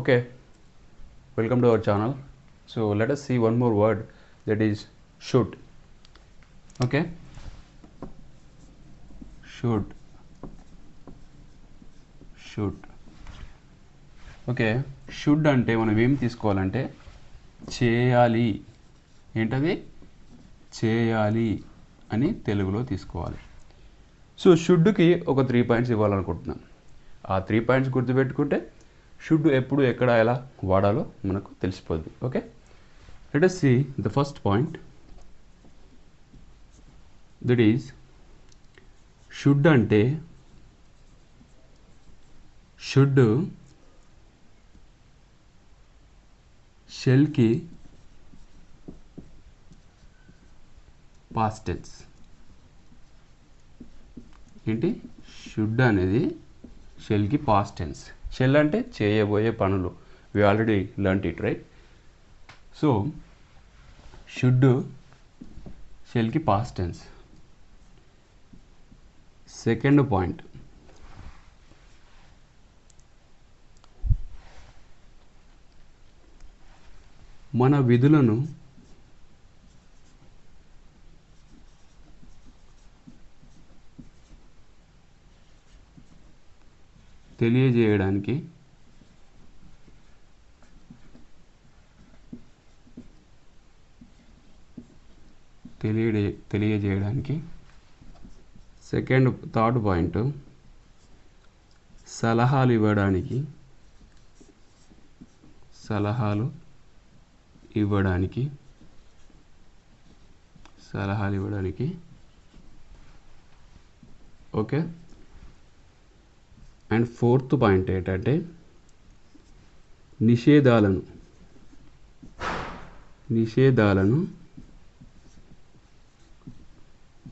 Okay, welcome to our channel. So let us see one more word that is should. Okay, should. Should okay should అంటే మనం ఏం తీసుకోవాలంటే చేయాలి. ఏంటది? చేయాలి అని తెలుగులో తీసుకోవాలి. సో షుడ్కి ఒక త్రీ పాయింట్స్ ఇవ్వాలనుకుంటున్నాం. ఆ త్రీ పాయింట్స్ గుర్తుపెట్టుకుంటే షుడ్ ఎప్పుడు ఎక్కడ ఎలా వాడాలో మనకు తెలిసిపోద్ది. Okay let us see the first point that is should అంటే షుడ్ షెల్కి పాస్టెన్స్ ఏంటి? షుడ్ అనేది షెల్కి పాస్టెన్స్ షెల్ అంటే చేయబోయే పనులు. We already learn it right so should షెల్కి past tense second point మన విధులను తెలియజేయడానికి తెలియజే తెలియజేయడానికి సెకండ్ థర్డ్ పాయింట్ సలహాలు ఇవ్వడానికి సలహాలు ఇవ్వడానికి సలహాలు ఇవ్వడానికి ఓకే అండ్ ఫోర్త్ పాయింట్ ఏంటంటే నిషేధాలను. నిషేధాలను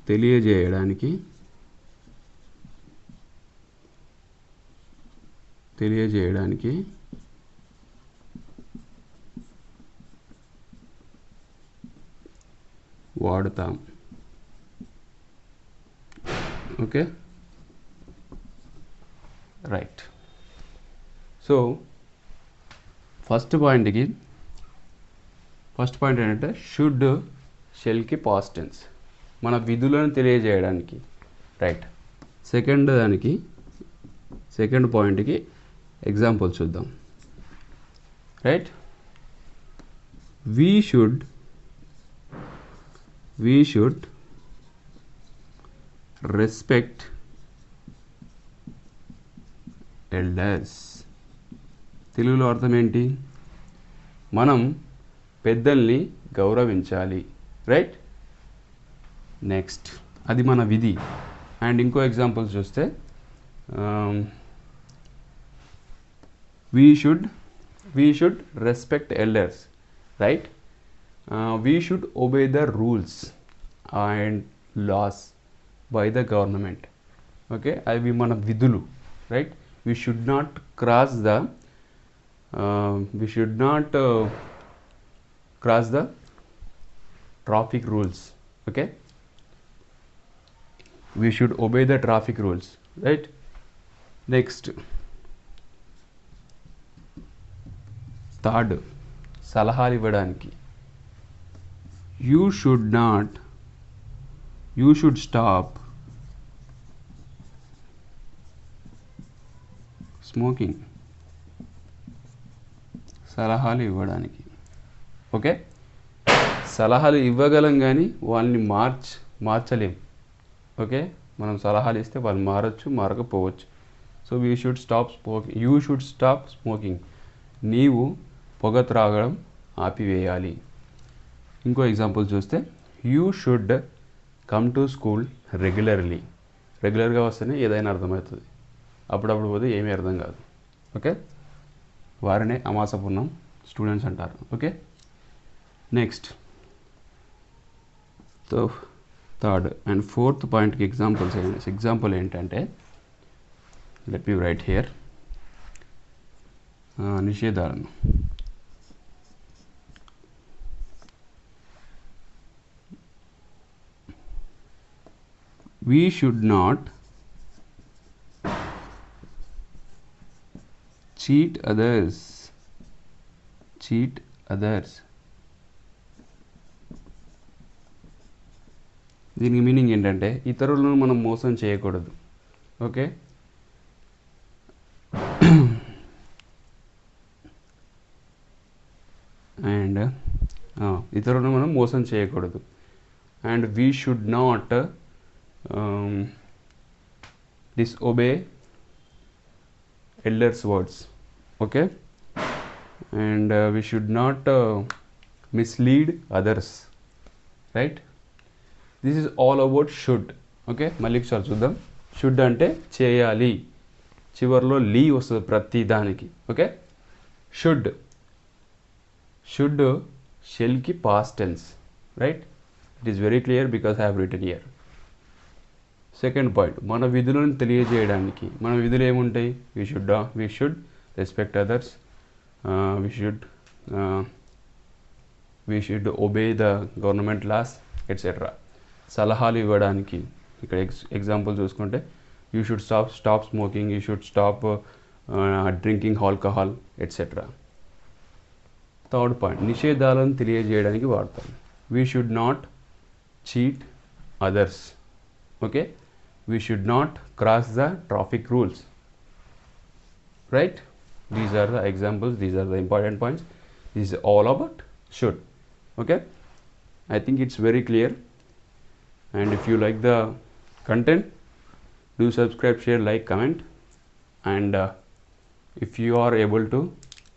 తెలియజేయడానికి తెలియజేయడానికి వాడుతాం. ఓకే? రైట్ సో ఫస్ట్ పాయింట్కి ఫస్ట్ పాయింట్ ఏంటంటే షుడ్ షెల్కి పాస్టెన్స్ మన విధులను తెలియజేయడానికి. రైట్ సెకండ్ దానికి సెకండ్ పాయింట్కి ఎగ్జాంపుల్ చూద్దాం. Right we should we should respect elders తెలుగులో అర్థం ఏంటి? మనం పెద్దల్ని గౌరవించాలి. రైట్ నెక్స్ట్ అది మన విధి. అండ్ ఇంకో ఎగ్జాంపుల్ చూస్తే we should we should respect elders right we should obey the rules and laws by the government okay అవి మన విధులు. Right we should not cross the uh, we should not uh, cross the traffic rules okay we should obey the traffic rules right next third సలహాలు ఇవ్వడానికి you should not you should stop Smoking సలహాలు ఇవ్వడానికి. Okay? సలహాలు ఇవ్వగలం కానీ వాళ్ళని March మార్చలేం. Okay? మనం సలహాలు ఇస్తే వాళ్ళు మారచ్చు మారకపోవచ్చు. So we should stop smoking you should stop smoking నీవు పొగ త్రాగడం ఆపివేయాలి. ఇంకో ఎగ్జాంపుల్ చూస్తే you should come to school regularly రెగ్యులర్గా వస్తేనే ఏదైనా అర్థమవుతుంది. అప్పుడప్పుడు పోతే ఏమీ అర్థం కాదు. ఓకే? వారినే అమాసపున్నం స్టూడెంట్స్ అంటారు. Okay? Next. So third and fourth పాయింట్కి ఎగ్జాంపుల్స్ ఎగ్జాంపుల్ ఏంటంటే లెట్ మీ రైట్ హియర్. నిషేధాలను. We should not cheat others. Cheat others దీనికి మీనింగ్ ఏంటంటే ఇతరులను మనం మోసం చేయకూడదు. ఓకే? అండ్ ఇతరులను మనం మోసం చేయకూడదు. And we should not disobey elders words. Okay? And we should not mislead others right this is all about should okay? మళ్ళీ ఒకసారి చూద్దాం. షుడ్ అంటే చేయాలి. చివరిలో లీ వస్తుంది ప్రతి దానికి. Okay? Should should షెల్కి past tense right it is very clear because I have written here second point మన విధులను తెలియజేయడానికి. మన విధులు ఏముంటాయి? We should we should respect others should uh, we should obey the government laws etcetera సలహాలు ఇవ్వడానికి ఇక్కడ ex example చూసుకుంటే you should stop stop smoking you should stop drinking alcohol etcetera third point నిషేధాలను తెలియజేయడానికి వాడతాం. We should not cheat others okay we should not cross the traffic rules right these are the examples these are the important points. This is all about should. Okay? I think it's very clear. And if you like the content do subscribe share like comment. And uh, if you are able to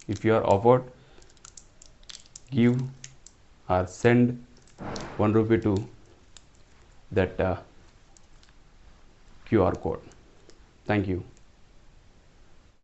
if you are offered give or send 1 rupee to that uh, QR code. Thank you.